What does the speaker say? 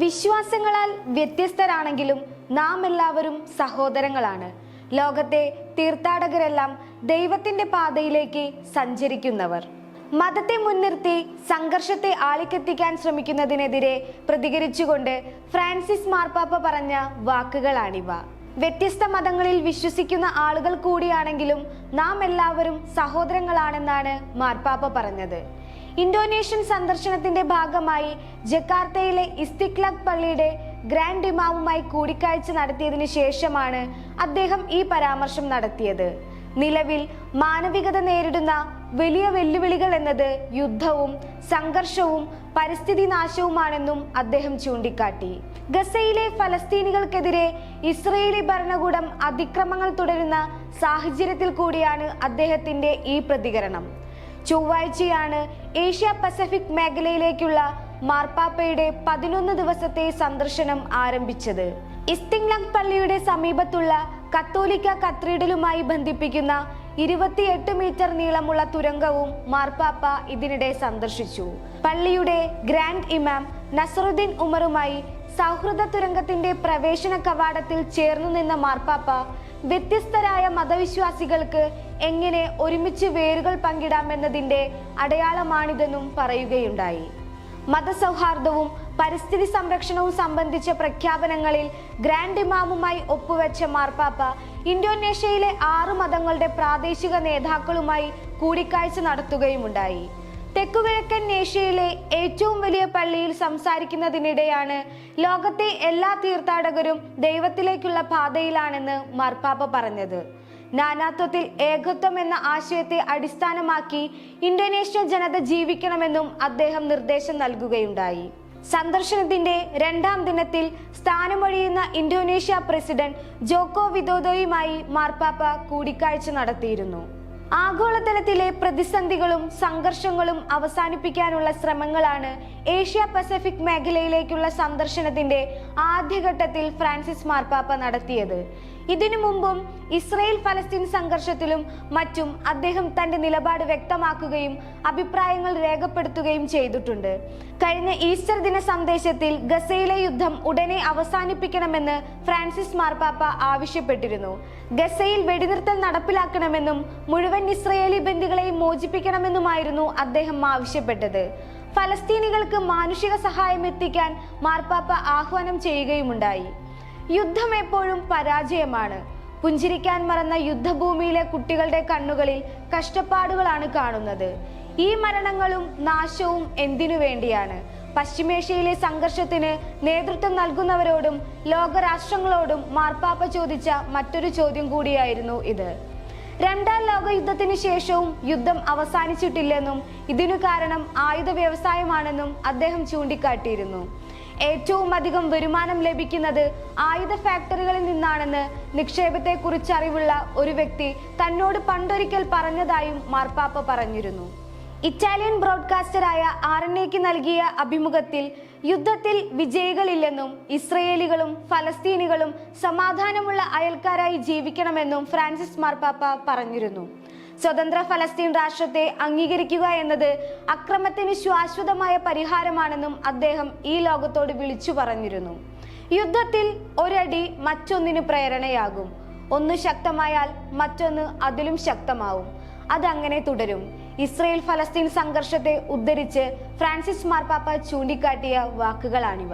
വിശ്വാസങ്ങളാൽ വ്യത്യസ്തരാണെങ്കിലും നാം എല്ലാവരും സഹോദരങ്ങളാണ്. ലോകത്തെ തീർത്ഥാടകരെല്ലാം ദൈവത്തിന്റെ പാതയിലേക്ക് സഞ്ചരിക്കുന്നവർ. മതത്തെ മുൻനിർത്തി സംഘർഷത്തെ ആളിക്കെത്തിക്കാൻ ശ്രമിക്കുന്നതിനെതിരെ പ്രതികരിച്ചുകൊണ്ട് ഫ്രാൻസിസ് മാർപ്പാപ്പ പറഞ്ഞ വാക്കുകളാണിവ. വ്യത്യസ്ത മതങ്ങളിൽ വിശ്വസിക്കുന്ന ആളുകൾ കൂടിയാണെങ്കിലും നാം എല്ലാവരും സഹോദരങ്ങളാണെന്നാണ് മാർപ്പാപ്പ പറഞ്ഞത്. ഇന്തോനേഷ്യൻ സന്ദർശനത്തിന്റെ ഭാഗമായി ജക്കാർത്തയിലെ ഇസ്തിക്ലക് പള്ളിയുടെ ഗ്രാൻഡ് ഇമാമുമായി കൂടിക്കാഴ്ച നടത്തിയതിനു ശേഷമാണ് അദ്ദേഹം ഈ പരാമർശം നടത്തിയത്. നിലവിൽ മാനവികത നേരിടുന്ന വലിയ വെല്ലുവിളികൾ എന്നത് യുദ്ധവും സംഘർഷവും പരിസ്ഥിതി നാശവുമാണെന്നും അദ്ദേഹം ചൂണ്ടിക്കാട്ടി. ഗസയിലെ ഫലസ്തീനികൾക്കെതിരെ ഇസ്രയേലി ഭരണകൂടം അതിക്രമങ്ങൾ തുടരുന്ന സാഹചര്യത്തിൽ കൂടിയാണ് അദ്ദേഹത്തിന്റെ ഈ പ്രതികരണം. ചൊവ്വാഴ്ചയാണ് ഏഷ്യ പസഫിക് മേഖലയിലേക്കുള്ള മാർപ്പാപ്പയുടെ പതിനൊന്ന് ദിവസത്തെ സന്ദർശനം ആരംഭിച്ചത്. ഇസ്തിംഗ്ലങ് പള്ളിയുടെ സമീപത്തുള്ള കത്തോലിക്ക കത്രീഡലുമായി ബന്ധിപ്പിക്കുന്ന ഇരുപത്തിയെട്ട് മീറ്റർ നീളമുള്ള തുരങ്കവും മാർപ്പാപ്പ ഇതിനിടെ സന്ദർശിച്ചു. പള്ളിയുടെ ഗ്രാൻഡ് ഇമാം നസറുദ്ദീൻ ഉമറുമായി സൗഹൃദ തുരങ്കത്തിന്റെ പ്രവേശന കവാടത്തിൽ ചേർന്നു നിന്ന മാർപ്പാപ്പ വ്യത്യസ്തരായ മതവിശ്വാസികൾക്ക് എങ്ങനെ ഒരുമിച്ച് വേരുകൾ പങ്കിടാമെന്നതിന്റെ അടയാളമാണിതെന്നും പറയുകയുണ്ടായി. മതസൗഹാർദ്ദവും പരിസ്ഥിതി സംരക്ഷണവും സംബന്ധിച്ച പ്രഖ്യാപനങ്ങളിൽ ഗ്രാൻഡ് ഇമാമുമായി ഒപ്പുവെച്ച മാർപ്പാപ്പ ഇന്തോനേഷ്യയിലെ ആറ് മതങ്ങളുടെ പ്രാദേശിക നേതാക്കളുമായി കൂടിക്കാഴ്ച നടത്തുകയുമുണ്ടായി. തെക്കുകിഴക്കൻ ഏഷ്യയിലെ ഏറ്റവും വലിയ പള്ളിയിൽ സംസാരിക്കുന്നതിനിടെയാണ് ലോകത്തെ എല്ലാ തീർത്ഥാടകരും ദൈവത്തിലേക്കുള്ള പാതയിലാണെന്ന് മാർപ്പാപ്പ പറഞ്ഞത്. നാനാത്വത്തിൽ ഏകത്വം എന്ന ആശയത്തെ അടിസ്ഥാനമാക്കി ഇന്തോനേഷ്യൻ ജനത ജീവിക്കണമെന്നും അദ്ദേഹം നിർദ്ദേശം നൽകുകയുണ്ടായി. സന്ദർശനത്തിന്റെ രണ്ടാം ദിനത്തിൽ സ്ഥാനമൊഴിയുന്ന ഇന്തോനേഷ്യ പ്രസിഡന്റ് ജോക്കോ വിദോദോയുമായി മാർപ്പാപ്പ കൂടിക്കാഴ്ച നടത്തിയിരുന്നു. ആഗോളതലത്തിലെ പ്രതിസന്ധികളും സംഘർഷങ്ങളും അവസാനിപ്പിക്കാനുള്ള ശ്രമങ്ങളാണ് ഏഷ്യ പസഫിക് മേഖലയിലേക്കുള്ള സന്ദർശനത്തിന്റെ ആദ്യഘട്ടത്തിൽ ഫ്രാൻസിസ് മാർപ്പാപ്പ നടത്തിയത്. ഇതിനു മുമ്പും ഇസ്രയേൽ ഫലസ്തീൻ സംഘർഷത്തിലും മറ്റും അദ്ദേഹം തന്റെ നിലപാട് വ്യക്തമാക്കുകയും അഭിപ്രായങ്ങൾ രേഖപ്പെടുത്തുകയും ചെയ്തിട്ടുണ്ട്. കഴിഞ്ഞ ഈസ്റ്റർ ദിന സന്ദേശത്തിൽ ഗസയിലെ യുദ്ധം ഉടനെ അവസാനിപ്പിക്കണമെന്ന് ഫ്രാൻസിസ് മാർപ്പാപ്പ ആവശ്യപ്പെട്ടിരുന്നു. ഗസയിൽ വെടിനിർത്തൽ നടപ്പിലാക്കണമെന്നും മുഴുവൻ ഇസ്രയേലി ബന്ദികളെയും മോചിപ്പിക്കണമെന്നുമായിരുന്നു അദ്ദേഹം ആവശ്യപ്പെട്ടത്. ഫലസ്തീനികൾക്ക് മാനുഷിക സഹായം എത്തിക്കാൻ മാർപ്പാപ്പ ആഹ്വാനം ചെയ്യുകയുമുണ്ടായി. യുദ്ധം എപ്പോഴും പരാജയമാണ്. പുഞ്ചിരിക്കാൻ മറന്ന യുദ്ധഭൂമിയിലെ കുട്ടികളുടെ കണ്ണുകളിൽ കഷ്ടപ്പാടുകളാണ് കാണുന്നത്. ഈ മരണങ്ങളും നാശവും എന്തിനു വേണ്ടിയാണ്? പശ്ചിമേഷ്യയിലെ സംഘർഷത്തിന് നേതൃത്വം നൽകുന്നവരോടും ലോകരാഷ്ട്രങ്ങളോടും മാർപ്പാപ്പ ചോദിച്ച മറ്റൊരു ചോദ്യം കൂടിയായിരുന്നു ഇത്. രണ്ടാം ലോക യുദ്ധത്തിന് ശേഷവും യുദ്ധം അവസാനിച്ചിട്ടില്ലെന്നും ഇതിനു കാരണം ആയുധ വ്യവസായമാണെന്നും അദ്ദേഹം ചൂണ്ടിക്കാട്ടിയിരുന്നു. ഏറ്റവും അധികം വരുമാനം ലഭിക്കുന്നത് ആയുധ ഫാക്ടറികളിൽ നിന്നാണെന്ന് നിക്ഷേപത്തെക്കുറിച്ച് അറിവുള്ള ഒരു വ്യക്തി തന്നോട് പണ്ടൊരിക്കൽ പറഞ്ഞതായും മാർപ്പാപ്പ പറഞ്ഞിരുന്നു. ഇറ്റാലിയൻ ബ്രോഡ്കാസ്റ്ററായ ആർ എൻ എക്ക് നൽകിയ അഭിമുഖത്തിൽ യുദ്ധത്തിൽ വിജയികളില്ലെന്നും ഇസ്രയേലികളും ഫലസ്തീനികളും സമാധാനമുള്ള അയൽക്കാരായി ജീവിക്കണമെന്നും ഫ്രാൻസിസ് മാർപ്പാപ്പ പറഞ്ഞിരുന്നു. സ്വതന്ത്ര ഫലസ്തീൻ രാഷ്ട്രത്തെ അംഗീകരിക്കുക എന്നത് അക്രമത്തിന് ശാശ്വതമായ പരിഹാരമാണെന്നും അദ്ദേഹം ഈ ലോകത്തോട് വിളിച്ചു പറഞ്ഞിരുന്നു. യുദ്ധത്തിൽ ഒരടി മറ്റൊന്നിന് പ്രേരണയാകും. ഒന്ന് ശക്തമായാൽ മറ്റൊന്ന് അതിലും ശക്തമാവും. അതങ്ങനെ തുടരും. ഇസ്രയേൽ ഫലസ്തീൻ സംഘർഷത്തെ ഉദ്ധരിച്ച് ഫ്രാൻസിസ് മാർപ്പാപ്പ ചൂണ്ടിക്കാട്ടിയ വാക്കുകളാണിവ.